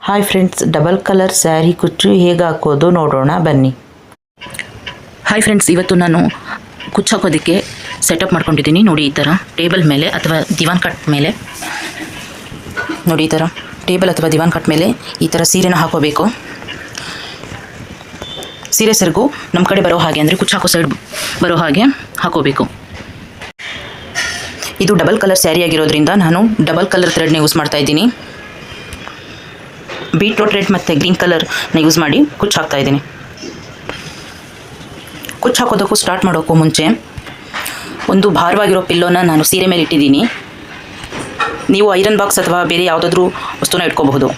Hi friends double colour sari ಕುಚ್ಚು ಹೇಗೆ ಹಾಕೋದು ನೋಡೋಣ ಬನ್ನಿ ಹಾಯ್ ಫ್ರೆಂಡ್ಸ್ ಇವತ್ತು ನಾನು ಕುಚ್ಚು ಹಾಕೋದಕ್ಕೆ ಸೆಟಪ್ ಮಾಡ್ಕೊಂಡಿದ್ದೀನಿ ನೋಡಿ ಈ ಥರ ಟೇಬಲ್ ಮೇಲೆ ಅಥವಾ ದಿವಾನ್ ಕಟ್ ಮೇಲೆ ನೋಡಿ ಈ ಥರ ಟೇಬಲ್ ಅಥವಾ ದಿವಾನ್ ಕಟ್ ಮೇಲೆ ಈ ಥರ ಸೀರೆನ ಹಾಕೋಬೇಕು ಸೀರೆ ಸೆರಗು ನಮ್ಮ ಕಡೆ ಬರೋ ಹಾಗೆ ಅಂದರೆ ಕುಚ್ಚು ಹಾಕೋ ಸೈಡ್ ಬರೋ ಹಾಗೆ ಹಾಕೋಬೇಕು ಇದು ಡಬಲ್ ಕಲರ್ ಸ್ಯಾರಿ ಆಗಿರೋದ್ರಿಂದ ನಾನು ಡಬಲ್ ಕಲರ್ ಥ್ರೆಡ್ನ ಯೂಸ್ ಮಾಡ್ತಾ ಇದ್ದೀನಿ ಬೀಟ್ರೋಟ್ ರೆಡ್ ಮತ್ತು ಗ್ರೀನ್ ಕಲರ್ನ ಯೂಸ್ ಮಾಡಿ ಕುಚ್ಚು ಹಾಕ್ತಾ ಇದ್ದೀನಿ. ಕುಚ್ಚು ಹಾಕೋದಕ್ಕೂ ಸ್ಟಾರ್ಟ್ ಮಾಡೋಕ್ಕೂ ಮುಂಚೆ ಒಂದು ಭಾರವಾಗಿರೋ ಪಿಲ್ಲೋನ ನಾನು ಸೀರೆ ಮೇಲೆ ಇಟ್ಟಿದ್ದೀನಿ. ನೀವು ಐರನ್ ಬಾಕ್ಸ್ ಅಥವಾ ಬೇರೆ ಯಾವುದಾದ್ರೂ ವಸ್ತುನ ಇಟ್ಕೋಬಹುದು.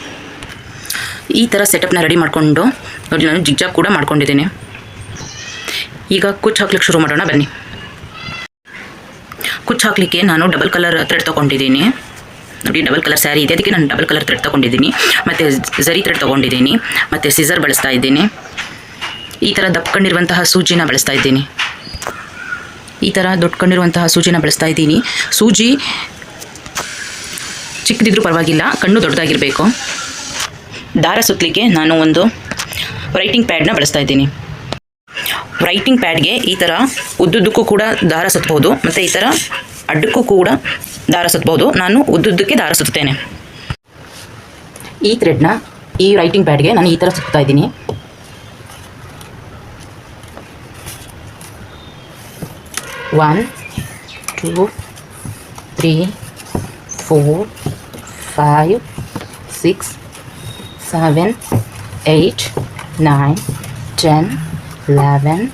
ಈ ಥರ ಸೆಟಪ್ನ ರೆಡಿ ಮಾಡಿಕೊಂಡು ನೋಡಿ ನಾನು ಜಿಗ್ಜಾಗ್ ಕೂಡ ಮಾಡ್ಕೊಂಡಿದ್ದೀನಿ. ಈಗ ಕುಚ್ಚು ಹಾಕ್ಲಿಕ್ಕೆ ಶುರು ಮಾಡೋಣ ಬನ್ನಿ. ಕುಚ್ಚು ಹಾಕಲಿಕ್ಕೆ ನಾನು ಡಬಲ್ ಕಲರ್ ಥ್ರೆಡ್ ತೊಗೊಂಡಿದ್ದೀನಿ. ನೋಡಿ ಡಬಲ್ ಕಲರ್ ಸ್ಯಾರಿ ಇದೆ. ಅದಕ್ಕೆ ನಾನು ಡಬಲ್ ಕಲರ್ ಥ್ರೆಡ್ ತೊಗೊಂಡಿದ್ದೀನಿ. ಮತ್ತು ಝರಿ ಥ್ರೆಡ್ ತೊಗೊಂಡಿದ್ದೀನಿ. ಮತ್ತು ಸಿಸರ್ ಬಳಸ್ತಾ ಇದ್ದೀನಿ. ಈ ಥರ ದಪ್ಕೊಂಡಿರುವಂತಹ ಸೂಜಿನ ಬಳಸ್ತಾ ಇದ್ದೀನಿ. ಈ ಥರ ದೊಡ್ಕೊಂಡಿರುವಂತಹ ಸೂಜಿನ ಬಳಸ್ತಾ ಇದ್ದೀನಿ. ಸೂಜಿ ಚಿಕ್ಕದಿದ್ರೂ ಪರವಾಗಿಲ್ಲ, ಕಣ್ಣು ದೊಡ್ಡದಾಗಿರಬೇಕು. ದಾರ ಸುತ್ತಲಿಕ್ಕೆ ನಾನು ಒಂದು ರೈಟಿಂಗ್ ಪ್ಯಾಡ್ನ ಬಳಸ್ತಾ ಇದ್ದೀನಿ. ರೈಟಿಂಗ್ ಪ್ಯಾಡ್ಗೆ ಈ ಥರ ಉದ್ದುದ್ದಕ್ಕೂ ಕೂಡ ದಾರ ಸುತ್ತಬಹುದು. ಮತ್ತು ಈ ಥರ ಅಡ್ಡಕ್ಕೂ ಕೂಡ ದಾರ ಸುತ್ತಬಹುದು ನಾನು ಉದ್ದುದ್ದಕ್ಕೆ ದಾರ ಸುತ್ತೇನೆ ಈ ಥ್ರೆಡ್ನ, ಈ ರೈಟಿಂಗ್ ಪ್ಯಾಡ್ಗೆ ನಾನು ಈ ಥರ ಸುತ್ತಾ ಇದ್ದೀನಿ. One two three four five six seven eight nine ten eleven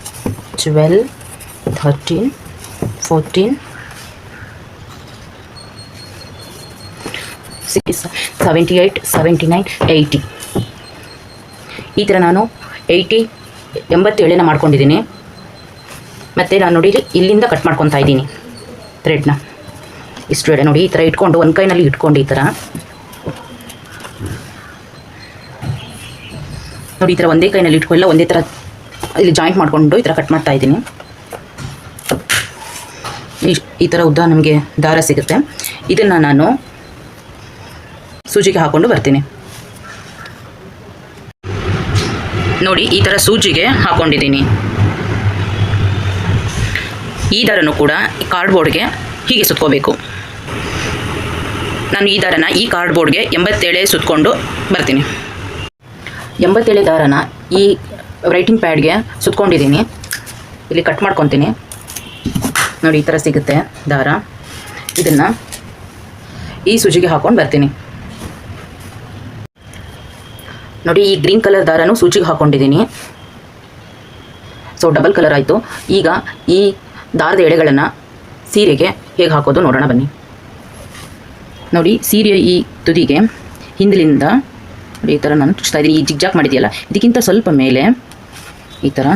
twelve thirteen fourteen six seventy eight seventy nine eighty ಈ ಥರ ನಾನು ಏಯ್ಟಿ ಎಂಬತ್ತೇಳನ ಮಾಡ್ಕೊಂಡಿದ್ದೀನಿ. ಮತ್ತು ನಾನು ನೋಡಿ ಇಲ್ಲಿಂದ ಕಟ್ ಮಾಡ್ಕೊತಾ ಇದ್ದೀನಿ ಥ್ರೆಡ್ನ ಇಷ್ಟು ಹೇಳಿ ನೋಡಿ, ಈ ಥರ ಇಟ್ಕೊಂಡು ಒಂದು ಕೈನಲ್ಲಿ ಇಟ್ಕೊಂಡು ಈ ಥರ ನೋಡಿ, ಈ ಥರ ಒಂದೇ ಕೈನಲ್ಲಿ ಇಟ್ಕೊಳ್ಳ ಒಂದೇ ಥರ ಇಲ್ಲಿ ಜಾಯಿಂಟ್ ಮಾಡಿಕೊಂಡು ಈ ಥರ ಕಟ್ ಮಾಡ್ತಾ ಇದ್ದೀನಿ. ಈ ಥರ ಉದ್ದ ನಮಗೆ ದಾರ ಸಿಗುತ್ತೆ. ಇದನ್ನು ನಾನು ಸೂಜಿಗೆ ಹಾಕ್ಕೊಂಡು ಬರ್ತೀನಿ. ನೋಡಿ, ಈ ಥರ ಸೂಜಿಗೆ ಹಾಕ್ಕೊಂಡಿದ್ದೀನಿ ಈ ದಾರನೂ ಕೂಡ ಕಾರ್ಡ್ಬೋರ್ಡ್ಗೆ ಹೀಗೆ ಸುತ್ಕೋಬೇಕು. ನಾನು ಈ ದಾರನ ಈ ಕಾರ್ಡ್ಬೋರ್ಡ್ಗೆ ಎಂಬತ್ತೇಳೆ ಸುತ್ಕೊಂಡು ಬರ್ತೀನಿ. ಎಂಬತ್ತೇಳೆ ದಾರನ ಈ ರೈಟಿಂಗ್ ಪ್ಯಾಡ್ಗೆ ಸುತ್ಕೊಂಡಿದ್ದೀನಿ. ಇಲ್ಲಿ ಕಟ್ ಮಾಡ್ಕೊತೀನಿ. ನೋಡಿ, ಈ ಥರ ಸಿಗುತ್ತೆ ದಾರ. ಇದನ್ನು ಈ ಸೂಜಿಗೆ ಹಾಕ್ಕೊಂಡು ಬರ್ತೀನಿ. ನೋಡಿ, ಈ ಗ್ರೀನ್ ಕಲರ್ ದಾರನೂ ಸೂಚಿಗೆ ಹಾಕ್ಕೊಂಡಿದ್ದೀನಿ ಸೊ ಡಬಲ್ ಕಲರ್ ಆಯಿತು. ಈಗ ಈ ದಾರದ ಎಡೆಗಳನ್ನು ಸೀರೆಗೆ ಹೇಗೆ ಹಾಕೋದು ನೋಡೋಣ ಬನ್ನಿ. ನೋಡಿ ಸೀರೆ ಈ ತುದಿಗೆ ಹಿಂದಿಲಿಂದ ನೋಡಿ, ಈ ಥರ ನಾನು ಚುಚ್ತಾ ಇದ್ದೀನಿ. ಈ ಜಿಗ್ಜಾಕ್ ಮಾಡಿದೆಯಲ್ಲ, ಇದಕ್ಕಿಂತ ಸ್ವಲ್ಪ ಮೇಲೆ ಈ ಥರ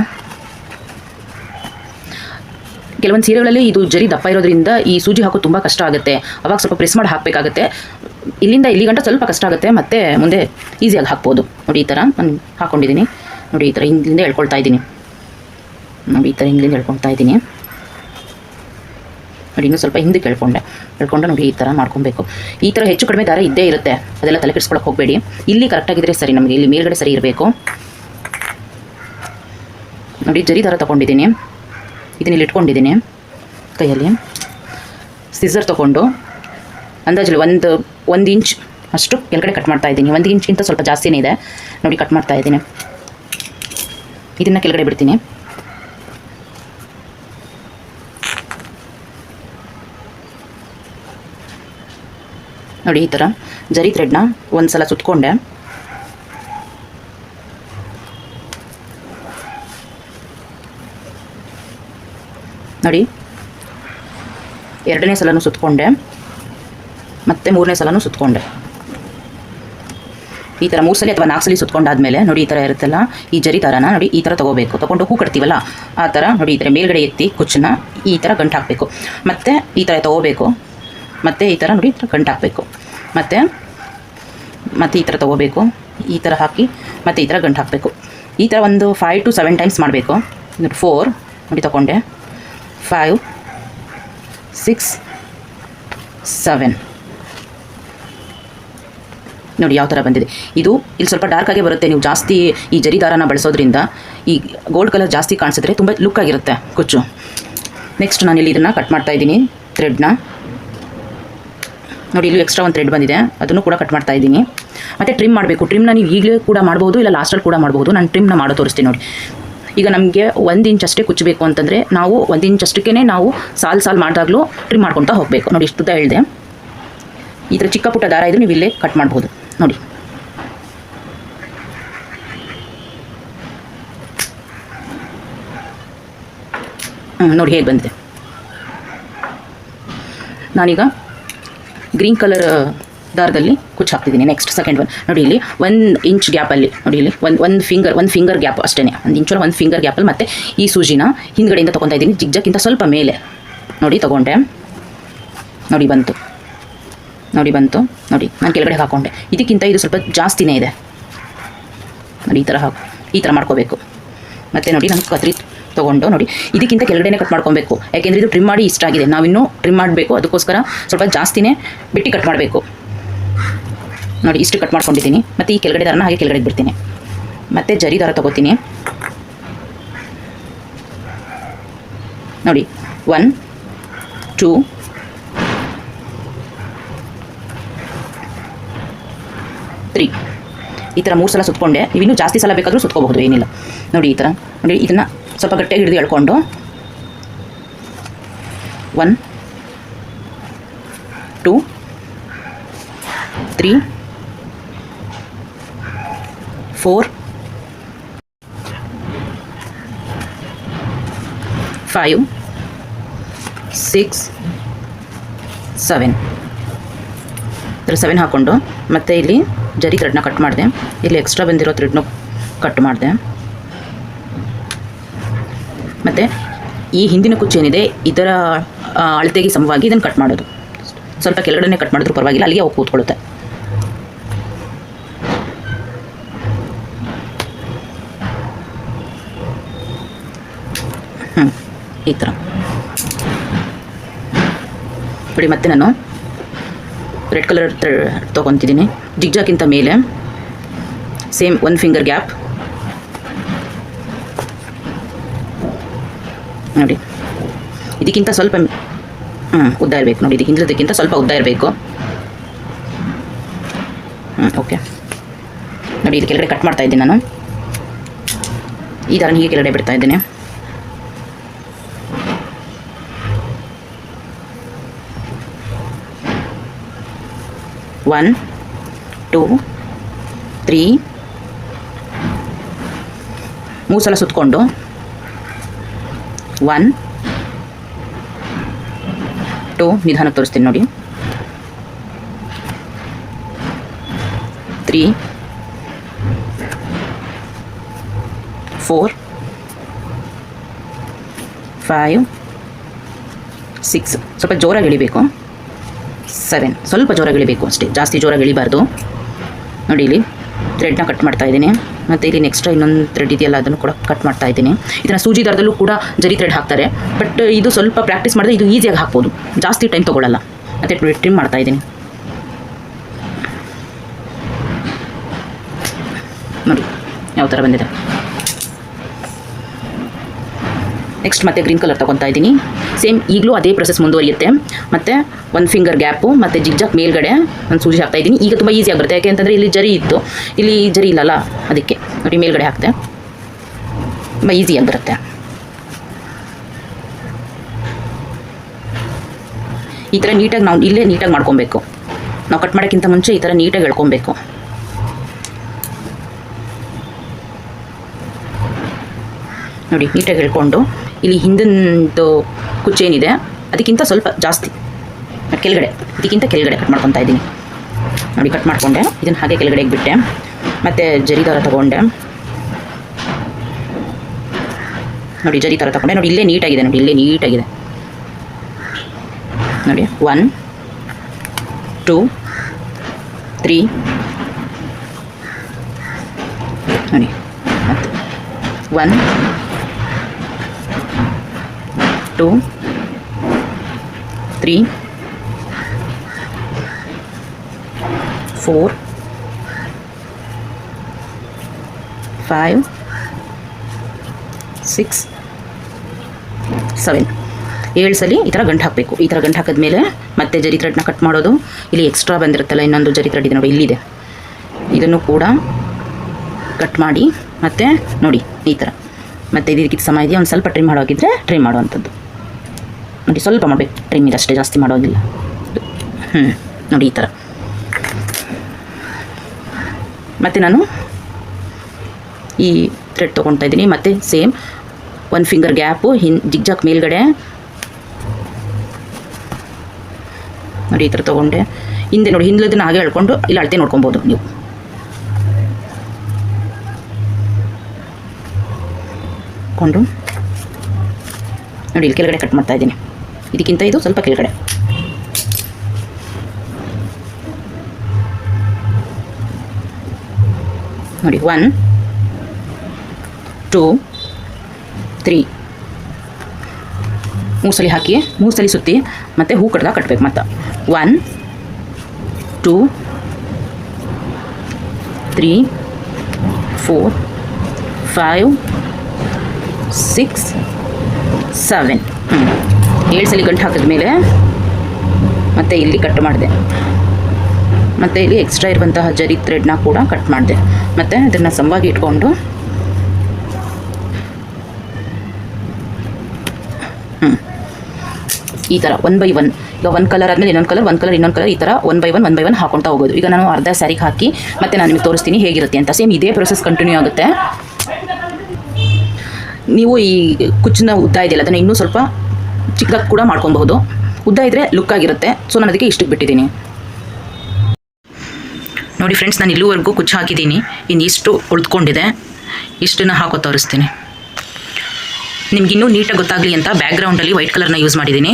ಕೆಲವೊಂದು ಸೀರೆಗಳಲ್ಲಿ ಇದು ಜರಿ ದಪ್ಪ ಇರೋದ್ರಿಂದ ಈ ಸೂಜಿ ಹಾಕೋದು ತುಂಬ ಕಷ್ಟ ಆಗುತ್ತೆ. ಅವಾಗ ಸ್ವಲ್ಪ ಪ್ರೆಸ್ ಮಾಡಿ ಹಾಕಬೇಕಾಗುತ್ತೆ. ಇಲ್ಲಿಂದ ಇಲ್ಲಿ ಗಂಟ ಸ್ವಲ್ಪ ಕಷ್ಟ ಆಗುತ್ತೆ. ಮತ್ತೆ ಮುಂದೆ ಈಸಿಯಾಗಿ ಹಾಕ್ಬೋದು. ನೋಡಿ ಈ ಥರ ನಾನು ಹಾಕ್ಕೊಂಡಿದ್ದೀನಿ ನೋಡಿ ಈ ಥರ ಹಿಂದಿಂದ ಹೇಳ್ಕೊಳ್ತಾ ಇದ್ದೀನಿ. ನೋಡಿ ಈ ಥರ ಹಿಂದಿಂದ ಹೇಳ್ಕೊಳ್ತಾ ಇದ್ದೀನಿ. ನೋಡಿ ಇನ್ನೂ ಸ್ವಲ್ಪ ಹಿಂದಕ್ಕೆ ಹೇಳ್ಕೊಂಡೆ ಹೇಳ್ಕೊಂಡು ನೋಡಿ ಈ ಥರ ಮಾಡ್ಕೊಬೇಕು. ಈ ಥರ ಹೆಚ್ಚು ಕಡಿಮೆ ದಾರ ಇದ್ದೇ ಇರುತ್ತೆ. ಅದೆಲ್ಲ ತಲೆ ಕೆಡಿಸ್ಕೊಳಕ್ಕೆ ಹೋಗಬೇಡಿ. ಇಲ್ಲಿ ಕರೆಕ್ಟಾಗಿದ್ದರೆ ಸರಿ ನಮಗೆ. ಇಲ್ಲಿ ಮೇಲ್ಗಡೆ ಸರಿ ಇರಬೇಕು. ನೋಡಿ ಜರಿ ದಾರ ತೊಗೊಂಡಿದ್ದೀನಿ. ಇದನ್ನ ಇಲ್ಲಿ ಇಟ್ಕೊಂಡಿದ್ದೀನಿ ಕೈಯಲ್ಲಿ. ಸಿಸರ್ ತೊಗೊಂಡು ಅಂದಾಜಲ್ಲಿ ಒಂದು ಒಂದು ಇಂಚ್ ಅಷ್ಟು ಕೆಳಗಡೆ ಕಟ್ ಮಾಡ್ತಾ ಇದ್ದೀನಿ. ಒಂದು ಇಂಚ್ಗಿಂತ ಸ್ವಲ್ಪ ಜಾಸ್ತಿನೇ ಇದೆ. ನೋಡಿ ಕಟ್ ಮಾಡ್ತಾ ಇದ್ದೀನಿ. ಇದನ್ನು ಕೆಳಗಡೆ ಬಿಡ್ತೀನಿ. ನೋಡಿ ಈ ಥರ ಜರಿ ಥ್ರೆಡ್ನ ಒಂದು ಸಲ ಸುತ್ಕೊಂಡೆ. ನೋಡಿ ಎರಡನೇ ಸಲನೂ ಸುತ್ತಕೊಂಡೆ ಮತ್ತು ಮೂರನೇ ಸಲನೂ ಸುತ್ತಕೊಂಡೆ ಈ ಥರ ಮೂರು ಸಲ ಅಥವಾ ನಾಲ್ಕು ಸಲ ಸುತ್ಕೊಂಡಾದ್ಮೇಲೆ ನೋಡಿ ಈ ಥರ ಇರುತ್ತಲ್ಲ ಈ ಜರಿ ಥರನ ನೋಡಿ ಈ ಥರ ತೊಗೋಬೇಕು ತೊಗೊಂಡು ಹೂ ಕಟ್ತೀವಲ್ಲ ಆ ಥರ ನೋಡಿ ಈ ಥರ ಮೇಲ್ಗಡೆ ಎತ್ತಿ ಕುಚ್ಚನ್ನ ಈ ಥರ ಗಂಟು ಹಾಕಬೇಕು ಮತ್ತು ಈ ಥರ ತೊಗೋಬೇಕು ಮತ್ತು ಈ ಥರ ನೋಡಿ ಈ ಥರ ಗಂಟು ಹಾಕಬೇಕು ಮತ್ತು ಮತ್ತು ಈ ಥರ ತೊಗೋಬೇಕು ಈ ಥರ ಹಾಕಿ ಮತ್ತು ಈ ಥರ ಗಂಟು ಹಾಕಬೇಕು ಈ ಥರ ಒಂದು ಫೈವ್ ಟು ಸೆವೆನ್ ಟೈಮ್ಸ್ ಮಾಡಬೇಕು ಫೋರ್ ನೋಡಿ ತೊಗೊಂಡೆ ಫೈವ್ ಸಿಕ್ಸ್ ಸೆವೆನ್ ನೋಡಿ ಯಾವ ಥರ ಬಂದಿದೆ. ಇದು ಇಲ್ಲಿ ಸ್ವಲ್ಪ ಡಾರ್ಕ್ ಆಗೇ ಬರುತ್ತೆ. ನೀವು ಜಾಸ್ತಿ ಈ ಜರಿ ದಾರನ ಬಳಸೋದ್ರಿಂದ ಈ ಗೋಲ್ಡ್ ಕಲರ್ ಜಾಸ್ತಿ ಕಾಣಿಸಿದ್ರೆ ತುಂಬ ಲುಕ್ ಆಗಿರುತ್ತೆ ಕುಚ್ಚು. ನೆಕ್ಸ್ಟ್ ನಾನು ಇಲ್ಲಿ ಇದನ್ನು ಕಟ್ ಮಾಡ್ತಾ ಇದ್ದೀನಿ ಥ್ರೆಡ್ನ ನೋಡಿ, ಇಲ್ಲಿ ಎಕ್ಸ್ಟ್ರಾ ಒಂದು ಥ್ರೆಡ್ ಬಂದಿದೆ. ಅದನ್ನು ಕೂಡ ಕಟ್ ಮಾಡ್ತಾ ಇದ್ದೀನಿ. ಮತ್ತು ಟ್ರಿಮ್ ಮಾಡಬೇಕು. ಟ್ರಿಮ್ನ ನೀವು ಈಗಲೇ ಕೂಡ ಮಾಡ್ಬೋದು, ಇಲ್ಲ ಲಾಸ್ಟಲ್ಲಿ ಕೂಡ ಮಾಡ್ಬೋದು. ನಾನು ಟ್ರಿಮ್ನ ಮಾಡೋ ತೋರಿಸ್ತೀನಿ ನೋಡಿ. ಈಗ ನಮಗೆ ಒಂದು ಇಂಚ್ ಅಷ್ಟೇ ಕುಚ್ಚಬೇಕು ಅಂತಂದರೆ ನಾವು ಒಂದು ಇಂಚ್ ಅಷ್ಟಕ್ಕೇ ನಾವು ಸಾಲು ಸಾಲು ಮಾಡಿದಾಗಲೂ ಟ್ರಿಮ್ ಮಾಡ್ಕೊತಾ ಹೋಗಬೇಕು. ನೋಡಿ ಇಷ್ಟು ಉದ್ದ ಹೇಳಿದೆ. ಈ ಥರ ಚಿಕ್ಕ ಪುಟ್ಟ ದಾರ ಇದ್ರೆ ನೀವು ಇಲ್ಲೇ ಕಟ್ ಮಾಡ್ಬೋದು. ನೋಡಿ. ನೋಡಿ ಹೇಗೆ ಬಂದಿದೆ. ನಾನೀಗ ಗ್ರೀನ್ ಕಲರ್ ದಾರದಲ್ಲಿ ಕುಚ್ಚು ಹಾಕ್ತಿದ್ದೀನಿ ನೆಕ್ಸ್ಟ್ ಸೆಕೆಂಡ್ ಒನ್ ನೋಡಿ ಇಲ್ಲಿ ಒಂದು ಇಂಚ್ ಗ್ಯಾಪಲ್ಲಿ ನೋಡಿ ಇಲ್ಲಿ ಒಂದು ಒಂದು ಫಿಂಗರ್ ಒಂದು ಫಿಂಗರ್ ಗ್ಯಾಪ್ ಅಷ್ಟೇ ಒಂದು ಇಂಚು ಒಂದು ಫಿಂಗರ್ ಗ್ಯಾಪಲ್ಲಿ ಮತ್ತು ಈ ಸೂಜಿನ ಹಿಂದ್ಗಡೆಯಿಂದ ತೊಗೊತಾ ಇದ್ದೀನಿ. ಜಿಗ್ಜಕ್ಕಿಂತ ಸ್ವಲ್ಪ ಮೇಲೆ. ನೋಡಿ, ತೊಗೊಂಡೆ. ನೋಡಿ, ಬಂತು. ನೋಡಿ ಬಂತು. ನೋಡಿ, ನಾನು ಕೆಳಗಡೆ ಹಾಕ್ಕೊಂಡೆ ಇದಕ್ಕಿಂತ ಇದು ಸ್ವಲ್ಪ ಜಾಸ್ತಿನೇ ಇದೆ. ನೋಡಿ, ಈ ಥರ ಹಾಕು. ಈ ಥರ ಮಾಡ್ಕೋಬೇಕು. ಮತ್ತು ನೋಡಿ, ನಾನು ಕತ್ರಿ ತೊಗೊಂಡು, ನೋಡಿ, ಇದಕ್ಕಿಂತ ಕೆಳಗಡೆನೇ ಕಟ್ ಮಾಡ್ಕೊಬೇಕು. ಯಾಕೆಂದರೆ ಇದು ಟ್ರಿಮ್ ಮಾಡಿ ಇಷ್ಟ ಆಗಿದೆ. ನಾವಿನ್ನೂ ಟ್ರಿಮ್ ಮಾಡಬೇಕು. ಅದಕ್ಕೋಸ್ಕರ ಸ್ವಲ್ಪ ಜಾಸ್ತಿನೇ ಬಿಟ್ಟು ಕಟ್ ಮಾಡಬೇಕು. ನೋಡಿ, ಇಷ್ಟು ಕಟ್ ಮಾಡ್ಕೊಂಡಿದ್ದೀನಿ ಮತ್ತು ಈ ಕೆಳಗಡೆ ದಾರನ ಹಾಗೆ ಕೆಳಗಡೆ ಬಿಡ್ತೀನಿ. ಮತ್ತು ಜರಿ ದಾರ ತೊಗೋತೀನಿ. ನೋಡಿ ಒನ್ ಟೂ ತ್ರೀ ಈ ಥರ ಮೂರು ಸಲ ಸುತ್ಕೊಂಡೆ. ಇನ್ನೂ ಜಾಸ್ತಿ ಸಲ ಬೇಕಾದರೂ ಸುತ್ಕೋಬಹುದು, ಏನಿಲ್ಲ. ನೋಡಿ, ಈ ಥರ ನೋಡಿ, ಇದನ್ನು ಸ್ವಲ್ಪ ಗಟ್ಟಿಯಾಗಿ ಹಿಡಿದು ಎಳ್ಕೊಂಡು. One two three four five six seven ಥರ ಸೆವೆನ್ ಹಾಕ್ಕೊಂಡು ಮತ್ತೆ ಇಲ್ಲಿ ಜರಿ ಥ್ರೆಡ್ನ ಕಟ್ ಮಾಡಿದೆ. ಇಲ್ಲಿ ಎಕ್ಸ್ಟ್ರಾ ಬಂದಿರೋ ಥ್ರೆಡ್ನ ಕಟ್ ಮಾಡಿದೆ. ಮತ್ತು ಈ ಹಿಂದಿನ ಕುಚ್ಚು ಏನಿದೆ, ಇದರ ಅಳತೆಗೆ ಸಮವಾಗಿ ಇದನ್ನು ಕಟ್ ಮಾಡೋದು. ಸ್ವಲ್ಪ ಕೆಳಗಡೆ ಕಟ್ ಮಾಡಿದ್ರು ಪರವಾಗಿಲ್ಲ, ಅಲ್ಲಿಗೆ ಹೋಗಿ ಕೂತ್ಕೊಳ್ಳುತ್ತೆ. ಈ ಥರ. ನೋಡಿ, ಮತ್ತೆ ನಾನು ರೆಡ್ ಕಲರ್ ತೊಗೊತಿದ್ದೀನಿ. ಜಿಗ್ಜಾಕ್ಕಿಂತ ಮೇಲೆ. ಸೇಮ್ ಒಂದು ಫಿಂಗರ್ ಗ್ಯಾಪ್. ನೋಡಿ. ಇದಕ್ಕಿಂತ ಸ್ವಲ್ಪ ಹ್ಞೂ ಉದ್ದ ಇರಬೇಕು. ನೋಡಿ ಇದಕ್ಕೆ ಹಿಂದಿರೋದಕ್ಕಿಂತ ಸ್ವಲ್ಪ ಉದ್ದ ಇರಬೇಕು. ಹ್ಞೂ ಓಕೆ. ನೋಡಿ ಇದು ಕೆಳಗಡೆ ಕಟ್ ಮಾಡ್ತಾ ಇದ್ದೀನಿ ನಾನು. ಈ ಥರ ಹೀಗೆ ಕೆಳಗಡೆ ಬಿಡ್ತಾ ಇದ್ದೀನಿ. ಒನ್ ಟೂ ತ್ರೀ ಮೂರು ಸಲ ಸುತ್ತಕೊಂಡು ಒನ್ ಟೂ ನಿಧಾನಕ್ಕೆ ತೋರಿಸ್ತೀನಿ ನೋಡಿ. ತ್ರೀ ಫೋರ್ ಫೈವ್ ಸಿಕ್ಸ್ ಸ್ವಲ್ಪ ಜೋರಾಗಿ ಎಳಿಬೇಕು. ಸೆವೆನ್ ಸ್ವಲ್ಪ ಜೋರಾಗಿ ಇಳಿಬೇಕು ಅಷ್ಟೇ. ಜಾಸ್ತಿ ಜೋರಾಗಿ ಇಳಿಬಾರ್ದು. ನೋಡಿ ಇಲ್ಲಿ ಥ್ರೆಡ್ನ ಕಟ್ ಮಾಡ್ತಾ ಇದ್ದೀನಿ. ಮತ್ತು ಇಲ್ಲಿ ನೆಕ್ಸ್ಟ್ ಇನ್ನೊಂದು ಥ್ರೆಡ್ ಇದೆಯಲ್ಲ, ಅದನ್ನು ಕೂಡ ಕಟ್ ಮಾಡ್ತಾ ಇದ್ದೀನಿ. ಇದನ್ನು ಸೂಜಿ ದಾರದಲ್ಲೂ ಕೂಡ ಜರಿ ಥ್ರೆಡ್ ಹಾಕ್ತಾರೆ. ಬಟ್ ಇದು ಸ್ವಲ್ಪ ಪ್ರಾಕ್ಟೀಸ್ ಮಾಡಿದ್ರೆ ಇದು ಈಸಿಯಾಗಿ ಹಾಕ್ಬೋದು. ಜಾಸ್ತಿ ಟೈಮ್ ತೊಗೊಳ್ಳಲ್ಲ ಮತ್ತು ಟ್ರಿಮ್ ಮಾಡ್ತಾ ಇದ್ದೀನಿ. ನೋಡಿ, ಯಾವ ಥರ ಬಂದಿದೆ. ನೆಕ್ಸ್ಟ್ ಮತ್ತೆ ಗ್ರೀನ್ ಕಲರ್ ತೊಗೊತಾ ಇದ್ದೀನಿ. ಸೇಮ್ ಈಗಲೂ ಅದೇ ಪ್ರೊಸೆಸ್ ಮುಂದುವರಿಯುತ್ತೆ. ಮತ್ತು ಒಂದು ಫಿಂಗರ್ ಗ್ಯಾಪು ಮತ್ತು ಜಿಗ್ಜಾಕ್ ಮೇಲ್ಗಡೆ ಒಂದು ಸೂಜಿ ಹಾಕ್ತಾ ಇದ್ದೀನಿ. ಈಗ ತುಂಬ ಈಸಿ ಆಗಿರುತ್ತೆ ಯಾಕೆ ಅಂತಂದರೆ ಇಲ್ಲಿ ಜರಿ ಇತ್ತು. ಇಲ್ಲಿ ಜರಿ ಇಲ್ಲಲ್ಲ, ಅದಕ್ಕೆ. ನೋಡಿ, ಮೇಲ್ಗಡೆ ಹಾಕ್ತೆ ತುಂಬ ಈಸಿಯಾಗಿ ಬರುತ್ತೆ. ಈ ಥರ ನೀಟಾಗಿ ನಾವು ಇಲ್ಲೇ ನೀಟಾಗಿ ಮಾಡ್ಕೊಬೇಕು. ನಾವು ಕಟ್ ಮಾಡೋಕ್ಕಿಂತ ಮುಂಚೆ ಈ ಥರ ನೀಟಾಗಿ ಎಳ್ಕೊಬೇಕು. ನೋಡಿ, ನೀಟಾಗಿ ಹೇಳ್ಕೊಂಡು ಇಲ್ಲಿ ಹಿಂದಿನದು ಕುಚ್ಚೇನಿದೆ ಅದಕ್ಕಿಂತ ಸ್ವಲ್ಪ ಜಾಸ್ತಿ ಕೆಳಗಡೆ, ಇದಕ್ಕಿಂತ ಕೆಳಗಡೆ ಕಟ್ ಮಾಡ್ಕೊತಾ ಇದ್ದೀನಿ. ನೋಡಿ ಕಟ್ ಮಾಡಿಕೊಂಡೆ, ಇದನ್ನು ಹಾಗೆ ಕೆಳಗಡೆಗೆ ಬಿಟ್ಟೆ ಮತ್ತು ಜರಿ ಥರ ತೊಗೊಂಡೆ. ನೋಡಿ, ಜರಿ ಥರ ತಗೊಂಡೆ. ನೋಡಿ, ಇಲ್ಲೇ ನೀಟಾಗಿದೆ, ನೋಡಿ, ಇಲ್ಲೇ ನೀಟಾಗಿದೆ. ನೋಡಿ ಒನ್ ಟೂ ತ್ರೀ ನೋಡಿ, ಮತ್ತು one two three four five six seven ಏಳು ಸಲ ಈ ಥರ ಗಂಟು ಹಾಕಬೇಕು. ಈ ಥರ ಗಂಟು ಹಾಕಿದ್ಮೇಲೆ ಮತ್ತೆ ಜರಿ ಥ್ರೆಡ್ನ ಕಟ್ ಮಾಡೋದು. ಇಲ್ಲಿ ಎಕ್ಸ್ಟ್ರಾ ಬಂದಿರುತ್ತಲ್ಲ, ಇನ್ನೊಂದು ಜರಿ ಥ್ರೆಡ್ ಇದೆ ನೋಡಿ ಇಲ್ಲಿದೆ. ಇದನ್ನು ಕೂಡ ಕಟ್ ಮಾಡಿ, ಮತ್ತೆ ನೋಡಿ, ಈ ಥರ. ಮತ್ತು ಇದಕ್ಕಿಂತ ಸಮಯ ಇದೆಯಾ? ಒಂದು ಸ್ವಲ್ಪ ಟ್ರಿಮ್ ಮಾಡೋಗಿದ್ರೆ ಟ್ರಿಮ್ ಮಾಡುವಂಥದ್ದು. ನೋಡಿ, ಸ್ವಲ್ಪ ಮಾಡಬೇಕು ಟ್ರಿಮ್ ಇದಷ್ಟೇ ಜಾಸ್ತಿ ಮಾಡೋದಿಲ್ಲ. ಹ್ಞೂ ನೋಡಿ ಈ ಥರ ಮತ್ತು ನಾನು ಈ ಥ್ರೆಡ್ ತೊಗೊಳ್ತಾ ಇದ್ದೀನಿ. ಮತ್ತು ಸೇಮ್ ಒಂದು ಫಿಂಗರ್ ಗ್ಯಾಪು ಹಿನ್ ಜಿಗ್ಜಾಕ್ ಮೇಲ್ಗಡೆ. ನೋಡಿ ಈ ಥರ ತೊಗೊಂಡೆ. ಹಿಂದೆ ನೋಡಿ, ಹಿಂದ್ಲದನ್ನ ಹಾಗೆ ಹೇಳ್ಕೊಂಡು ಇಲ್ಲಿ ಅಳತೆ ನೋಡ್ಕೊಬೋದು ನೀವು. ಕೊಂಡು. ನೋಡಿ, ಇಲ್ಲಿ ಕೆಳಗಡೆ ಕಟ್ ಮಾಡ್ತಾ ಇದ್ದೀನಿ. ಇದಕ್ಕಿಂತ ಇದು ಸ್ವಲ್ಪ ಕೆಳಗಡೆ. ನೋಡಿ ಒನ್ ಟೂ ತ್ರೀ ಮೂಸಲಿ ಹಾಕಿ, ಮೂರು ಸಲ ಸುತ್ತಿ, ಮತ್ತು ಹೂ ಕಡ್ದಾಗ ಕಟ್ಬೇಕು ಮತ್ತು. One two three four five six seven ಏಳು ಸಲ ಗಂಟು ಹಾಕಿದ್ಮೇಲೆ ಮತ್ತೆ ಇಲ್ಲಿ ಕಟ್ ಮಾಡಿದೆ. ಮತ್ತು ಇಲ್ಲಿ ಎಕ್ಸ್ಟ್ರಾ ಇರುವಂತಹ ಜರಿ ಥ್ರೆಡ್ನ ಕೂಡ ಕಟ್ ಮಾಡಿದೆ. ಮತ್ತು ಅದನ್ನು ಸಂವಾಗಿ ಇಟ್ಕೊಂಡು ಈ ಥರ ಒನ್ ಬೈ ಒನ್ ಈಗ ಒನ್ ಕಲರ್ ಆದಮೇಲೆ ಇನ್ನೊಂದು ಕಲರ್ ಒನ್ ಕಲರ್ ಇನ್ನೊಂದು ಕಲರ್ ಈ ಥರ one by one one by one ಹಾಕೊಳ್ತಾ ಹೋಗೋದು. ಈಗ ನಾನು ಅರ್ಧ ಸ್ಯಾರಿಗೆ ಹಾಕಿ ಮತ್ತೆ ನಾನು ನಿಮಗೆ ತೋರಿಸ್ತೀನಿ ಹೇಗಿರುತ್ತೆ ಅಂತ. ಸೇಮ್ ಇದೇ ಪ್ರೊಸೆಸ್ ಕಂಟಿನ್ಯೂ ಆಗುತ್ತೆ. ನೀವು ಈ ಕುಚ್ಚನ್ನ ಉದ್ದ ಇದೆಯಲ್ಲ, ಅದನ್ನು ಇನ್ನೂ ಸ್ವಲ್ಪ ಚಿಕ್ಕದಾಗಿ ಕೂಡ ಮಾಡ್ಕೊಬಹುದು. ಉದ್ದ ಇದ್ದರೆ ಲುಕ್ ಆಗಿರುತ್ತೆ. ಸೊ ನಾನು ಅದಕ್ಕೆ ಇಷ್ಟಕ್ಕೆ ಬಿಟ್ಟಿದ್ದೀನಿ. ನೋಡಿ ಫ್ರೆಂಡ್ಸ್ ನಾನು ಇಲ್ಲಿವರೆಗೂ ಕುಚ್ಚು ಹಾಕಿದ್ದೀನಿ. ಇನ್ನು ಇಷ್ಟು ಉಳಿದುಕೊಂಡಿದೆ. ಇಷ್ಟನ್ನು ಹಾಕೋ ತೋರಿಸ್ತೀನಿ. ನಿಮ್ಗೆ ಇನ್ನೂ ನೀಟಾಗಿ ಗೊತ್ತಾಗಲಿ ಅಂತ ಬ್ಯಾಕ್ಗ್ರೌಂಡಲ್ಲಿ ವೈಟ್ ಕಲರ್ನ ಯೂಸ್ ಮಾಡಿದ್ದೀನಿ.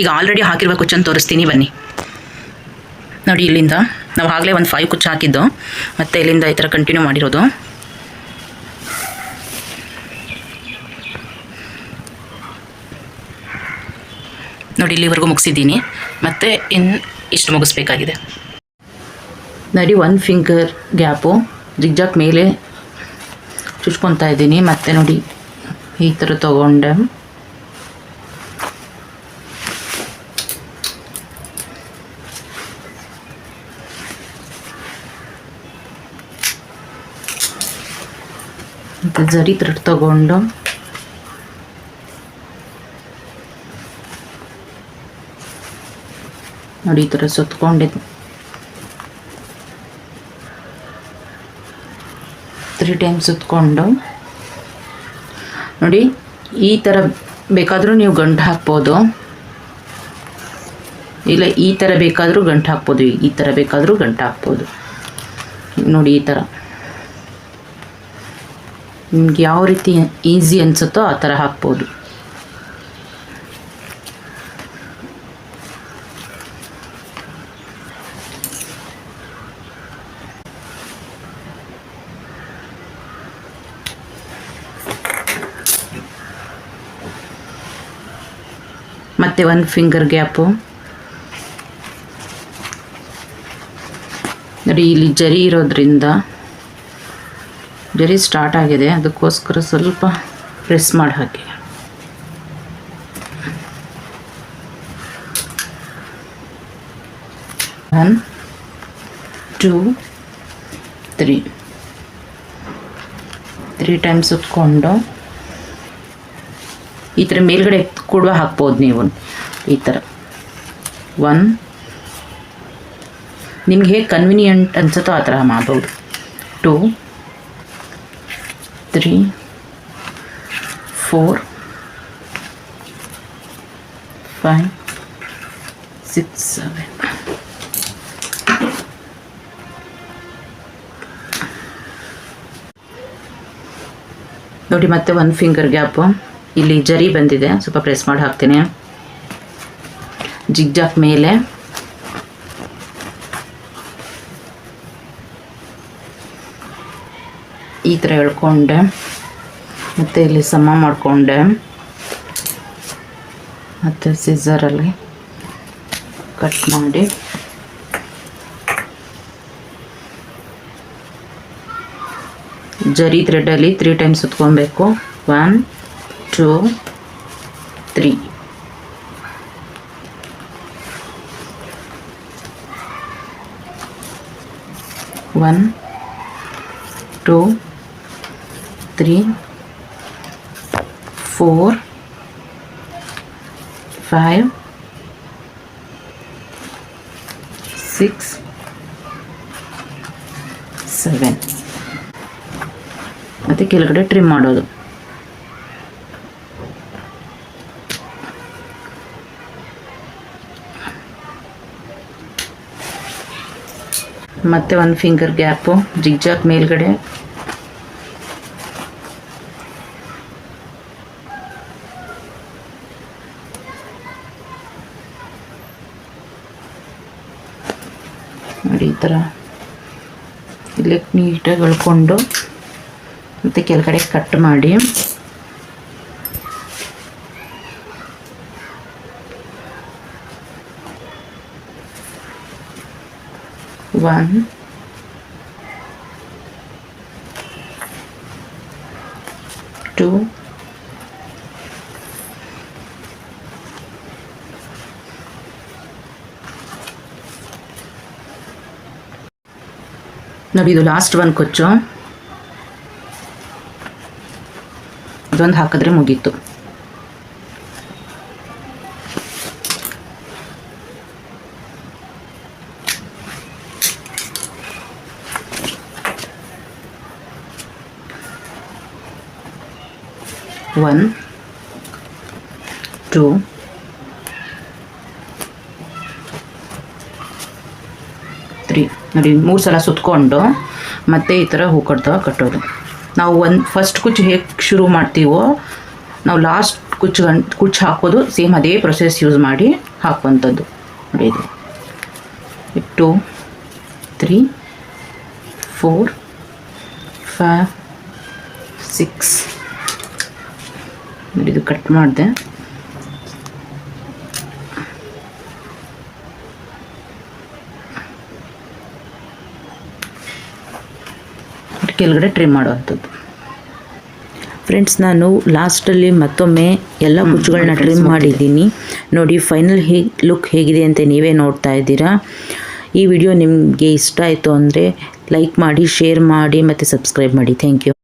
ಈಗ ಆಲ್ರೆಡಿ ಹಾಕಿರುವ ಕುಚ್ಚನ್ನು ತೋರಿಸ್ತೀನಿ, ಬನ್ನಿ. ನೋಡಿ ಇಲ್ಲಿಂದ. ನಾವು ಆಗಲೇ ಒಂದು ಫೈವ್ ಕುಚ್ಚು ಹಾಕಿದ್ದು. ಮತ್ತು ಇಲ್ಲಿಂದ ಈ ಥರ ಕಂಟಿನ್ಯೂ ಮಾಡಿರೋದು. ನೋಡಿ, ಇಲ್ಲಿವರೆಗೂ ಮುಗಿಸಿದ್ದೀನಿ. ಮತ್ತು ಇನ್ನು ಇಷ್ಟು ಮುಗಿಸ್ಬೇಕಾಗಿದೆ. ನೋಡಿ ಒನ್ ಫಿಂಗರ್ ಗ್ಯಾಪು ಜಿಗ್ಜಾಕ್ ಮೇಲೆ ಚುಚ್ಕೊತಾ ಇದ್ದೀನಿ. ಮತ್ತೆ ನೋಡಿ, ಈ ಥರ ತಗೊಂಡೆ. ಜರಿ ಥ್ರೆಡ್ ತಗೊಂಡು. ನೋಡಿ, ಈ ಥರ ಸುತ್ತಕೊಂಡಿದ್ದು ತ್ರೀ ಟೈಮ್ಸ್ ಸುತ್ತಕೊಂಡು ನೋಡಿ, ಈ ಥರ ಬೇಕಾದರೂ ನೀವು ಗಂಟು ಹಾಕ್ಬೋದು. ಇಲ್ಲ, ಈ ಥರ ಬೇಕಾದರೂ ಗಂಟು ಹಾಕ್ಬೋದು. ಈ ಥರ ಬೇಕಾದರೂ ಗಂಟು ಹಾಕ್ಬೋದು. ನೋಡಿ, ಈ ಥರ ನಿಮ್ಗೆ ಯಾವ ರೀತಿ ಈಸಿ ಅನಿಸುತ್ತೋ ಆ ಥರ ಹಾಕ್ಬೋದು. ಮತ್ತೆ ಒಂದು ಫಿಂಗರ್ ಗ್ಯಾಪು ನೋಡಿ, ಇಲ್ಲಿ ಜರಿ ಇರೋದ್ರಿಂದ ಜರಿ ಸ್ಟಾರ್ಟ್ ಆಗಿದೆ. ಅದಕ್ಕೋಸ್ಕರ ಸ್ವಲ್ಪ ಪ್ರೆಸ್ ಮಾಡಿ ಹಾಕಿ one two three three times ಸುತ್ಕೊಂಡು ಈ ಥರ ಮೇಲ್ಗಡೆ ಕೂಡ ಹಾಕ್ಬೋದು ನೀವು ಈ ಥರ ಒನ್ ನಿಮ್ಗೆ ಹೇಗೆ ಕನ್ವಿನಿಯೆಂಟ್ ಅನ್ಸುತ್ತೋ ಆ ಥರ ಮಾಡ್ಬೋದು. Two three four five six seven ನೋಡಿ ಮತ್ತೆ ಒಂದು ಫಿಂಗರ್ ಗ್ಯಾಪು ಇಲ್ಲಿ ಜರಿ ಬಂದಿದೆ. ಸ್ವಲ್ಪ ಪ್ರೆಸ್ ಮಾಡಿ ಹಾಕ್ತೀನಿ. ಜಿಗ್ಜಾಕ್ ಮೇಲೆ. ಈ ಥರ ಎಳ್ಕೊಂಡೆ. ಮತ್ತು ಇಲ್ಲಿ ಸಮ ಮಾಡಿಕೊಂಡೆ. ಮತ್ತು ಸಿಝರಲ್ಲಿ ಕಟ್ ಮಾಡಿ. ಜರಿ ಥ್ರೆಡಲ್ಲಿ three times ಸುತ್ಕೊಬೇಕು. One two three one two three four five six seven ಮತ್ತು ಕೆಳಗಡೆ ಟ್ರಿಮ್ ಮಾಡೋದು ಮತ್ತೆ ಒಂದು ಫಿಂಗರ್ ಗ್ಯಾಪು ಜಿಗ್ಜಾಗ್ ಮೇಲ್ಗಡೆ. ನೋಡಿ ಈ ಥರ ಇಲ್ಲಿ ನೀಟಾಗಿ ಎಳ್ಕೊಂಡು ಮತ್ತು ಕೆಳಗಡೆ ಕಟ್ ಮಾಡಿ. ಒನ್ two ನೋಡಿ ಲಾಸ್ಟ್ ಒಂದು ಕೊಚ್ಚು ಇದೊಂದು ಹಾಕಿದ್ರೆ ಮುಗೀತು ಒನ್ ಟೂ ತ್ರೀ ನೋಡಿ, ಮೂರು ಸಲ ಸುತ್ಕೊಂಡು ಮತ್ತೆ ಈ ಥರ ಹೂ ಕಟ್ತಾ ಕಟ್ಟೋದು. ನಾವು ಒಂದು ಫಸ್ಟ್ ಕುಚ್ಚು ಹೇಗೆ ಶುರು ಮಾಡ್ತೀವೋ, ನಾವು ಲಾಸ್ಟ್ ಕುಚ್ಚು ಗಂಟ್, ಕುಚ್ಚು ಹಾಕೋದು ಸೇಮ್ ಅದೇ ಪ್ರೊಸೆಸ್ ಯೂಸ್ ಮಾಡಿ ಹಾಕುವಂಥದ್ದು. ನೋಡಿ ಇದು. Two three four five six ನೋಡಿ ಇದು ಕಟ್ ಮಾಡಿದೆ. ಕೆಳಗಡೆ ಟ್ರಿಮ್ ಮಾಡುವಂಥದ್ದು. ಫ್ರೆಂಡ್ಸ್ ನಾನು ಲಾಸ್ಟಲ್ಲಿ ಮತ್ತೊಮ್ಮೆ ಎಲ್ಲ ಕುಚ್ಚುಗಳನ್ನ ಟ್ರಿಮ್ ಮಾಡಿದ್ದೀನಿ. ನೋಡಿ ಫೈನಲ್ ಹೇ ಲುಕ್ ಹೇಗಿದೆ ಅಂತ ನೀವೇ ನೋಡ್ತಾ ಇದ್ದೀರಾ. ಈ ವಿಡಿಯೋ ನಿಮಗೆ ಇಷ್ಟ ಆಯಿತು ಅಂದರೆ ಲೈಕ್ ಮಾಡಿ ಶೇರ್ ಮಾಡಿ ಮತ್ತು ಸಬ್ಸ್ಕ್ರೈಬ್ ಮಾಡಿ. Thank you